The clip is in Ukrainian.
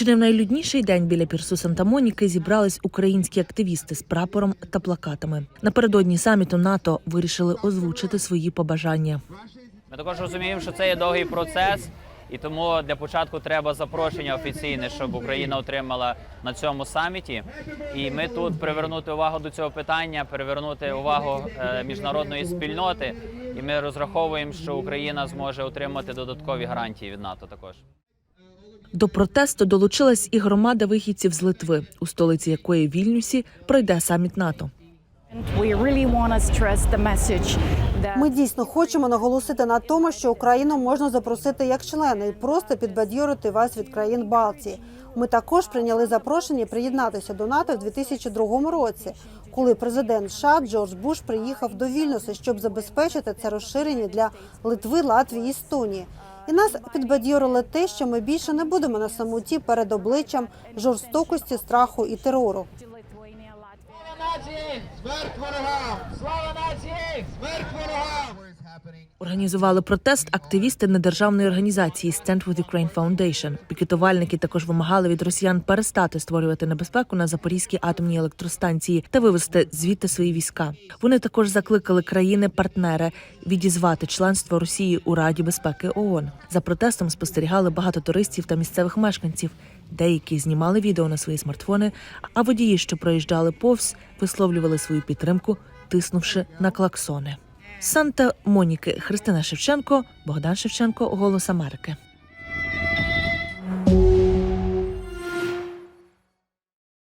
Чи не в найлюдніший день біля пірсу Санта-Моніки зібрались українські активісти з прапором та плакатами. Напередодні саміту НАТО вирішили озвучити свої побажання. Ми також розуміємо, що це є довгий процес, і тому для початку треба запрошення офіційне, щоб Україна отримала на цьому саміті. І ми тут привернути увагу до цього питання, привернути увагу е, міжнародної спільноти. І ми розраховуємо, що Україна зможе отримати додаткові гарантії від НАТО також. До протесту долучилась і громада вихідців з Литви, у столиці якої Вільнюсі пройде саміт НАТО. Ми дійсно хочемо наголосити на тому, що Україну можна запросити як члени і просто підбадьорити вас від країн Балтії. Ми також прийняли запрошення приєднатися до НАТО в 2002 році, коли президент США Джордж Буш приїхав до Вільнюса, щоб забезпечити це розширення для Литви, Латвії і Естонії. І нас підбадьорило те, що ми більше не будемо на самоті перед обличчям жорстокості, страху і терору. Нації! Смерть ворогам! Слава нації! Смерть ворогам! Організували протест активісти недержавної організації Stand with Ukraine Foundation. Пікетувальники також вимагали від росіян перестати створювати небезпеку на запорізькій атомній електростанції та вивести звідти свої війська. Вони також закликали країни-партнери відізвати членство Росії у Раді безпеки ООН. За протестом спостерігали багато туристів та місцевих мешканців. Деякі знімали відео на свої смартфони, а водії, що проїжджали повз, висловлювали свою підтримку, тиснувши на клаксони. Санта Моніки Христина Шевченко, Богдан Шевченко, Голос Америки.